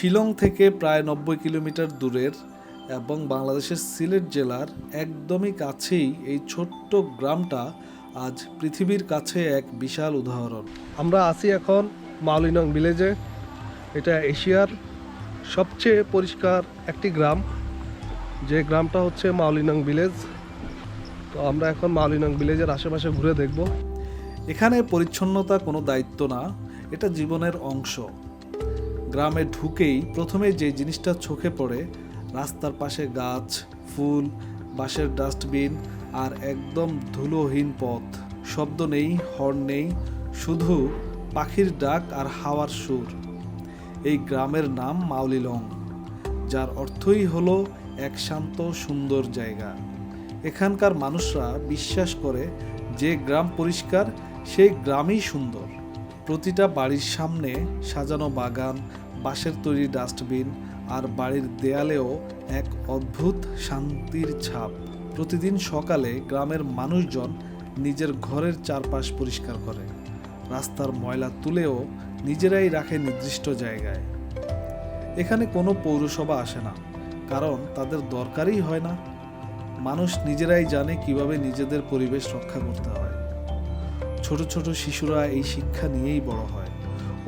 শিলং থেকে প্রায় নব্বই কিলোমিটার দূরের এবং বাংলাদেশের সিলেট জেলার একদমই কাছেই এই ছোট্ট গ্রামটা আজ পৃথিবীর কাছে এক বিশাল উদাহরণ। আমরা আছি এখন মাউলিনং ভিলেজে। এটা এশিয়ার সবচেয়ে পরিষ্কার একটি গ্রাম। যে গ্রামটা হচ্ছে মাউলিনং ভিলেজ। তো আমরা এখন মাউলিনং ভিলেজের আশেপাশে ঘুরে দেখব। এখানে পরিচ্ছন্নতা কোনো দায়িত্ব না এটা জীবনের অংশ। গ্রামে ঢুকেই প্রথমে যে জিনিসটা চোখে পড়ে, রাস্তার পাশে গাছ, ফুল, বাঁশের ডাস্টবিন আর একদম ধুলোহীন পথ। শব্দ নেই, হর্ন নেই, শুধু পাখির ডাক আর হাওয়ার সুর। এই গ্রামের নাম মাউলিলং যার অর্থই হলো এক শান্ত, সুন্দর জায়গা। এখানকার মানুষরা বিশ্বাস করে যে গ্রাম পরিষ্কার, সেই গ্রামই সুন্দর। প্রতিটা বাড়ির সামনে সাজানো বাগান বাঁশের তৈরি ডাস্টবিন আর বাড়ির দেয়ালেও এক অদ্ভুত শান্তির ছাপ। প্রতিদিন সকালে গ্রামের মানুষজন নিজের ঘরের চারপাশ পরিষ্কার করে। রাস্তার ময়লা তুলেও নিজেরাই রাখে নির্দিষ্ট জায়গায়। এখানে কোনো পৌরসভা আসে না, কারণ তাদের দরকারই হয় না। মানুষ নিজেরাই জানে কীভাবে নিজেদের পরিবেশ রক্ষা করতে হয়। ছোট ছোট শিশুরা এই শিক্ষা নিয়েই বড় হয়।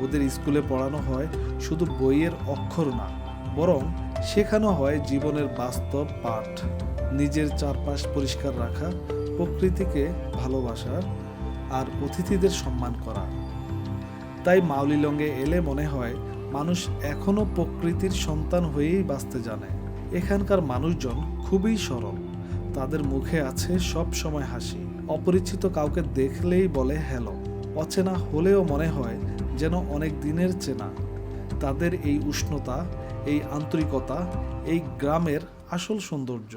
ওদের স্কুলে পড়ানো হয় শুধু বইয়ের অক্ষর না, বরং শেখানো হয় জীবনের বাস্তব পাঠ। নিজের চারপাশ পরিষ্কার রাখা, প্রকৃতিকে ভালোবাসা আর অতিথিদের সম্মান করা। তাই মাউলিলঙ্গে এলে মনে হয় মানুষ এখনও প্রকৃতির সন্তান হয়েই বাঁচতে জানে। এখানকার মানুষজন খুবই সরল। তাদের মুখে আছে সব সময় হাসি। অপরিচিত কাউকে দেখলেই বলে, হ্যালো। অচেনা হলেও মনে হয় যেন অনেক দিনের চেনা। তাদের এই উষ্ণতা এই আন্তরিকতা এই গ্রামের আসল সৌন্দর্য।